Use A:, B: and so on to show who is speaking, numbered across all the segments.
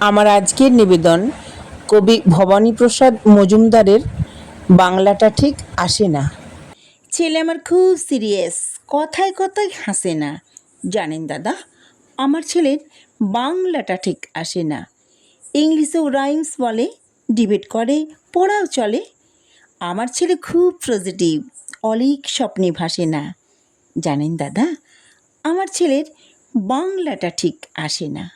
A: আমার আজকের নিবেদন কবি ভবানীপ্রসাদ মজুমদারের বাংলাটা ঠিক আসে না। ছেলে আমার খুব সিরিয়াস, কথায় কথায় হাসে না। জানেন দাদা, আমার ছেলের বাংলাটা ঠিক আসে না। ইংলিশেও রাইমস বলে, ডিবেট করে, পড়াও চলে। আমার ছেলে খুব পজিটিভ, অলিক স্বপ্নে ভাসে না। জানেন দাদা, আমার ছেলের বাংলাটা ঠিক আসে না।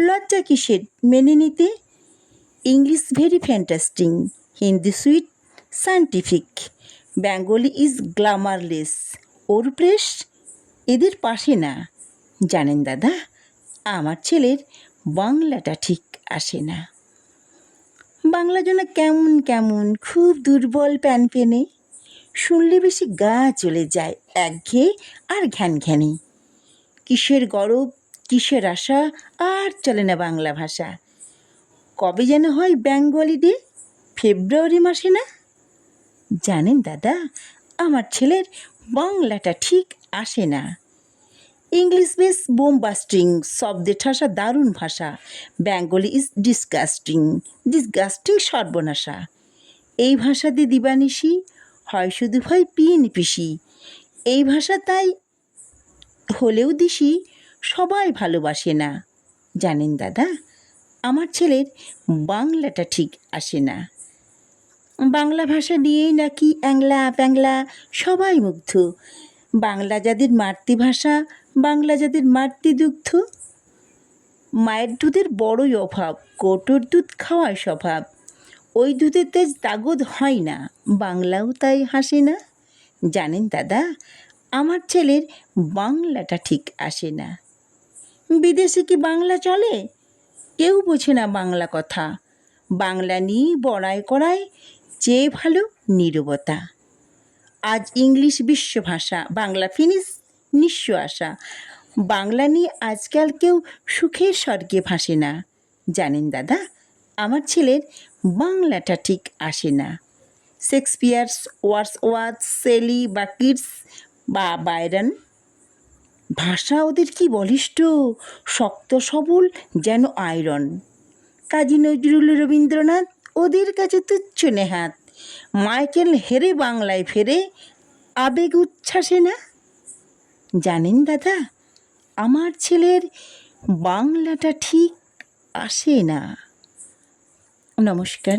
A: লজ্জা কিসের? মেনে নিতে? English very fantastic, Hindi sweet, scientific. Bengali is glamourless or press? এদের পাশে না। জানেন দাদা, আমার ছেলের বাংলাটা ঠিক আসে না। বাংলা যেন কেমন কেমন, খুব দুর্বল প্যান পেনে। শুনলে বেশি গা চলে যায়, একঘেয়ে আর ঘ্যান ঘ্যানে কিসের গরব? কিসের আশা? আর চলে না বাংলা ভাষা। কবে যেন হয় বেঙ্গলি ডে ফেব্রুয়ারি মাসে না? জানেন দাদা, আমার ছেলের বাংলাটা ঠিক আসে না। ইংলিশ বেশ বোমবাস্টিং শব্দে ঠাসা দারুণ ভাষা। বেঙ্গলি ইজ ডিসগাস্টিং ডিসগাস্টিং সর্বনাশা। এই ভাষা ভাষাতে দিবানিশি, হয় শুধু হয় পিন পিসি এই ভাষা তাই হলেও দিশি সবাই ভালোবাসে না। জানেন দাদা, আমার ছেলের বাংলাটা ঠিক আসে না। বাংলা ভাষা নিয়েই নাকি অ্যাংলা প্যাংলা সবাই মুগ্ধ। বাংলা যাদের মাতৃভাষা, বাংলা যাদের মাতৃদুগ্ধ। মায়ের দুধের বড়ই অভাব, কোটোর দুধ খাওয়ায় স্বভাব। ওই দুধের তেজ তাগদ হয় না, বাংলাও তাই হাসে না। জানেন দাদা, আমার ছেলের বাংলাটা ঠিক আসে না। বিদেশে কি বাংলা চলে? কেউ বোঝে না বাংলা কথা। বাংলা নিয়ে বড়াই করায় চেয়ে ভালো নীরবতা। আজ ইংলিশ বিশ্ব ভাষা বাংলা ফিনিশ নিঃস্ব আশা। বাংলা নিয়ে আজকাল কেউ সুখের স্বর্গে ভাসে না। জানেন দাদা, আমার ছেলের বাংলাটা ঠিক আসে না। শেক্সপিয়ার্স, ওয়ার্স ওয়ার্ড সেলি বা কিডস বা বাইরন ভাষা ওদের কি বলিষ্ঠ? শক্ত, সবল, যেন আয়রন। কাজী নজরুল রবীন্দ্রনাথ ওদের কাছে তুচ্ছ নেহাত। মাইকেল হেরে বাংলায় ফেরে আবেগ উচ্ছ্বাসে না? জানেন দাদা, আমার ছেলের বাংলাটা ঠিক আসে না। নমস্কার।